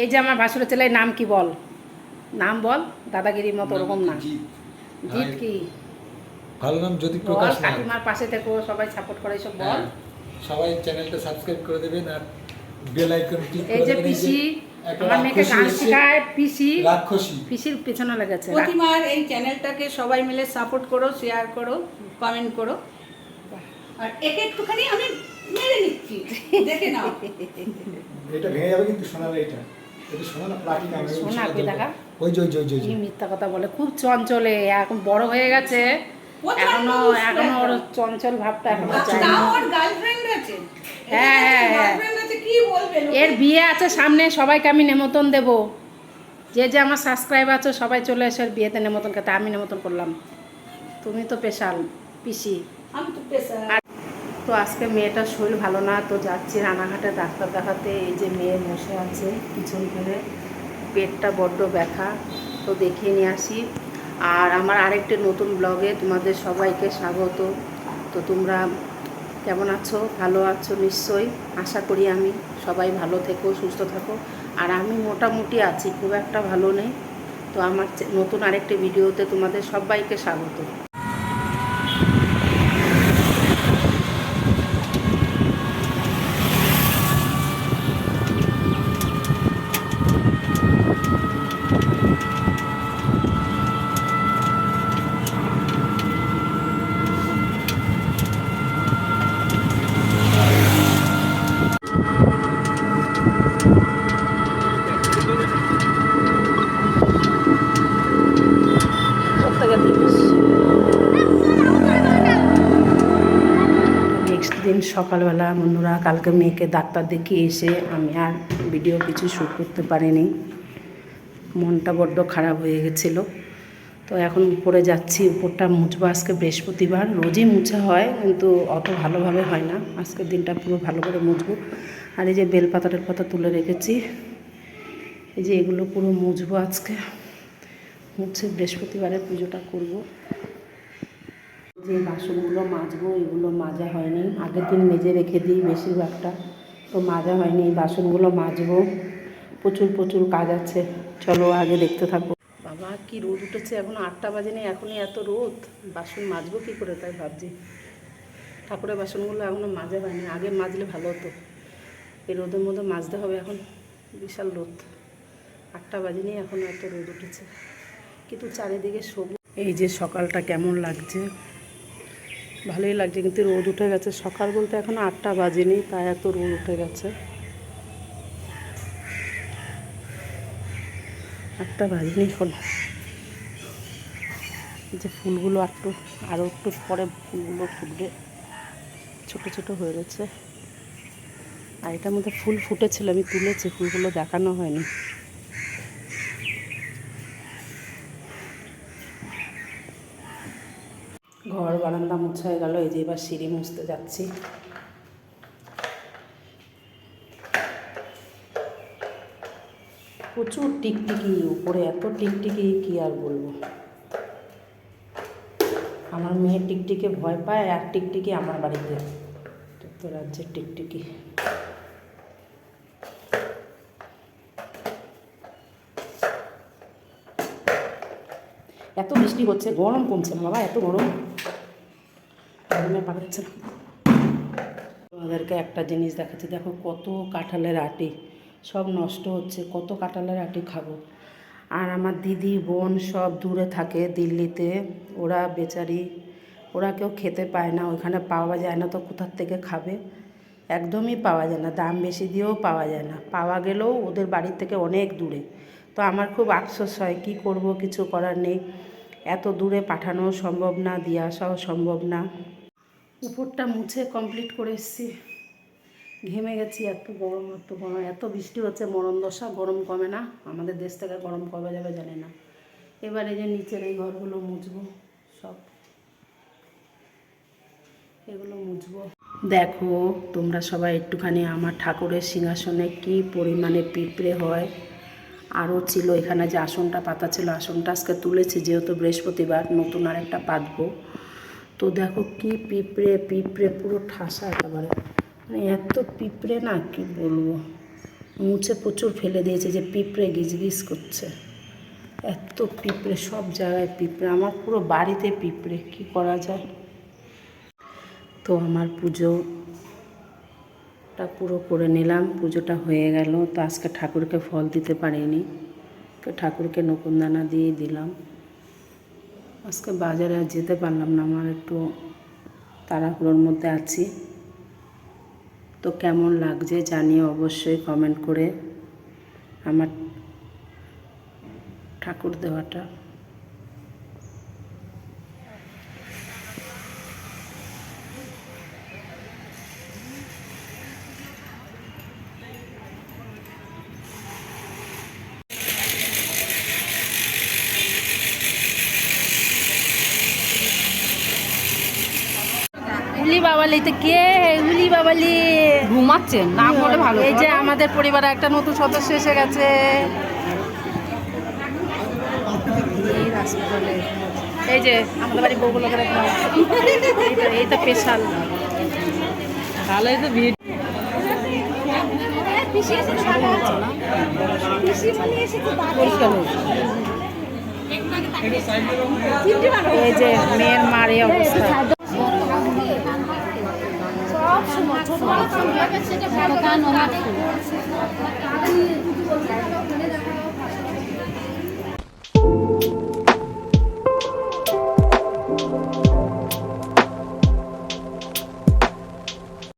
এই যে আমার ভাসুরের ছেলের নাম কি বল? নাম বল? দাদাগিরির মতো ওরকম না। জিৎ। জিত কি? ভালো নাম বল প্রকাশ কাকিমার পাশে থেকো সবাই সাপোর্ট করে সব বল। হ্যাঁ, সবাই চ্যানেলটা সাবস্ক্রাইব করে দেবেন আর বেল আইকন ক্লিক এই যে পিসি আমার মেয়েকে গান শেখায় পিসি। রাক্ষসী। পিসির পেছনে লেগেছে। প্রতিমার এই চ্যানেলটাকে সবাই মিলে সাপোর্ট করো শেয়ার করো কমেন্ট করো। আর একে একটুখানি আমি মেরে নিচ্ছি। দেখে নাও। এটা ভেঙে যাবে কিন্তু সোনার এটা এটা। সোনা না প্লাটিনাম সোনা, কই দেখা? ওই যে ওই যে ওই যে, ওই কি যে মিথ্যা কথা বলে খুব চঞ্চলে এখন বড় হয়ে গেছে। এখনও এখনও ওর চঞ্চল ভাবটা এখনও আছে? হ্যাঁ, হ্যাঁ, হ্যাঁ। গার্লফ্রেন্ড আছে কি বলবে লোকে? এর বিয়ে আছে সামনে সবাইকে আমি নেমন্তন্ন দেব। যে যে আমার সাবস্ক্রাইব আছে সবাই চলে এসে বিয়েতে নেমন্তন্ন খেতে আমি নেমন্তন্ন করলাম। তুমি তো স্পেশাল পিসি। আমি তো পেশা তো আজকে মেয়েটার শরীর ভালো না, তো যাচ্ছি রানাঘাটে ডাক্তার দেখাতে। এই যে মেয়ে বসে আছে পিছন ফেলে, পেটটা বড্ড ব্যথা, তো দেখিয়ে নিয়ে আসি। আর আমার আরেকটি নতুন ব্লগে তোমাদের সবাইকে স্বাগত। তো তোমরা কেমন আছো? ভালো আছো নিশ্চয়ই। আশা করি আমি সবাই ভালো থেকো, সুস্থ থাকো। আর আমি মোটামুটি আছি, খুব একটা ভালো নেই। তো আমার নতুন আরেকটি ভিডিওতে তোমাদের সবাইকে স্বাগত। দিন সকালবেলা বন্ধুরা, কালকে মেয়েকে ডাক্তার দেখিয়ে এসে আমি আর ভিডিও কিছু শ্যুট করতে পারিনি। মনটা বড্ড খারাপ হয়ে গেছিল। তো এখন উপরে যাচ্ছি, উপরটা মুছবো। আজকে বৃহস্পতিবার, রোজই মুছা হয়, কিন্তু অত ভালোভাবে হয় না। আজকের দিনটা পুরো ভালো করে মুছবো। আর এই যে বেলপাতা পাতা তুলে রেখেছি, এই যে এগুলো পুরো মুছবো আজকে। মুছে বৃহস্পতিবারে পুজোটা করব। যে বাসনগুলো মাজবো, এগুলো মাজা হয়নি। আগের দিন মেজে রেখে দিই বেশিরভাগটা। তো মাজা হয়নি বাসনগুলো মাজবো। প্রচুর প্রচুর কাজ আছে। চলো আগে দেখতে থাকব বাবা, কি রোদ উঠেছে? এখন আটটা বাজেনি, এখনই এত রোদ। বাসন মাজবো কি করে তাই ভাবছি। ঠাকুরের বাসনগুলো এখনও মাজা হয়নি। আগে মাজলে ভালো হতো। এই রোদের মধ্যে মাজতে হবে এখন। বিশাল রোদ। আটটা বাজেনি, এখন এত রোদ উঠেছে। কিন্তু চারিদিকে সবুজ। এই যে সকালটা কেমন লাগছে? ভালোই লাগছে, কিন্তু রোদ উঠে গেছে। সকাল বলতে এখন আটটা বাজেনি, তাই এত রোদ উঠে গেছে। আটটা বাজেনি এখন। যে ফুলগুলো একটু আরও একটু পরে ফুলগুলো ফুটবে। ছোটো ছোটো হয়ে গেছে। আর এটার মধ্যে ফুল ফুটেছিল, আমি তুলেছি, ফুলগুলো দেখানো হয়নি। ঘর বারান্দা মোছা হয়ে গেল, এই যে এবার সিঁড়ি মুছতে যাচ্ছি। প্রচুর টিকটিকি, উপরে এত টিকটিকি, কি আর বলব? আমার মেয়ে টিকটিকে ভয় পায়, আর টিকটিকি আমার বাড়িতে। যুক্তরাজ্যের টিকটিকি। এত বৃষ্টি হচ্ছে, গরম কমছে বাবা, এত গরম। গরমে পাকাচ্ছে না তোমাদেরকে একটা জিনিস দেখাচ্ছি, দেখো কত কাঁঠালের আটি, সব নষ্ট হচ্ছে, কত কাঁঠালের আটি খাব। আর আমার দিদি, বোন সব দূরে থাকে দিল্লিতে, ওরা বেচারি, ওরা কেউ খেতে পায় না, ওইখানে পাওয়া যায় না, তো কোথার থেকে খাবে? একদমই পাওয়া যায় না, দাম বেশি দিয়েও পাওয়া যায় না, পাওয়া গেলেও ওদের বাড়ির থেকে অনেক দূরে। তো আমার খুব আফসোস হয়, কি করব, কিছু করার নেই, এত দূরে পাঠানো সম্ভব না, দিয়ে আসাও সম্ভব না। উপরটা মুছে কমপ্লিট করে এসেছি। ঘেমে গেছি, এত গরম এত গরম, এত বৃষ্টি হচ্ছে, মরণ দশা, গরম কমে না। আমাদের দেশ থেকে গরম কবে যাবে জানি না। এবার যে নিচের এই ঘরগুলো মুছবো, সব এগুলো মুছবো। দেখো, তোমরা সবাই একটুখানি আমার ঠাকুরের সিংহাসনে কি পরিমাণে পিঁপড়ে হয়। আরও ছিল এখানে যে আসনটা পাতা ছিল, আসনটা আজকে তুলেছি, যেহেতু বৃহস্পতিবার, নতুন আরেকটা পাতবো। তো দেখো কি পিঁপড়ে পিঁপড়ে পুরো ঠাসা একেবারে। মানে এত পিঁপড়ে না, কি বলব? মুছে প্রচুর ফেলে দিয়েছে যে পিঁপড়ে গিজগিজ করছে। এত পিঁপড়ে, সব জায়গায় পিঁপড়ে, আমার পুরো বাড়িতে পিঁপড়ে, কি করা যায়? তো আমার পুজোটা পুরো করে নিলাম, পুজোটা হয়ে গেল। তো আজকে ঠাকুরকে ফল দিতে পারিনি। তো ঠাকুরকে নকুনদানা দিয়ে দিলাম। আজকে বাজারে আর যেতে পারলাম না, আমার একটু তাড়াহুড়োর মধ্যে আছি। তো কেমন লাগছে জানিয়ে অবশ্যই কমেন্ট করে আমার ঠাকুর দেওয়াটা। উলি বাবালি তো কে উলি বাবালি ঘুমাচ্ছে না করে ভালো। এই যে আমাদের পরিবারে একটা নতুন সদস্য এসে গেছে। এই যে আমাদের বাড়ি বউগুলো এই তো স্পেশাল ভালোই তো ভিড়। এই যে মেয়ের মার এই অবস্থা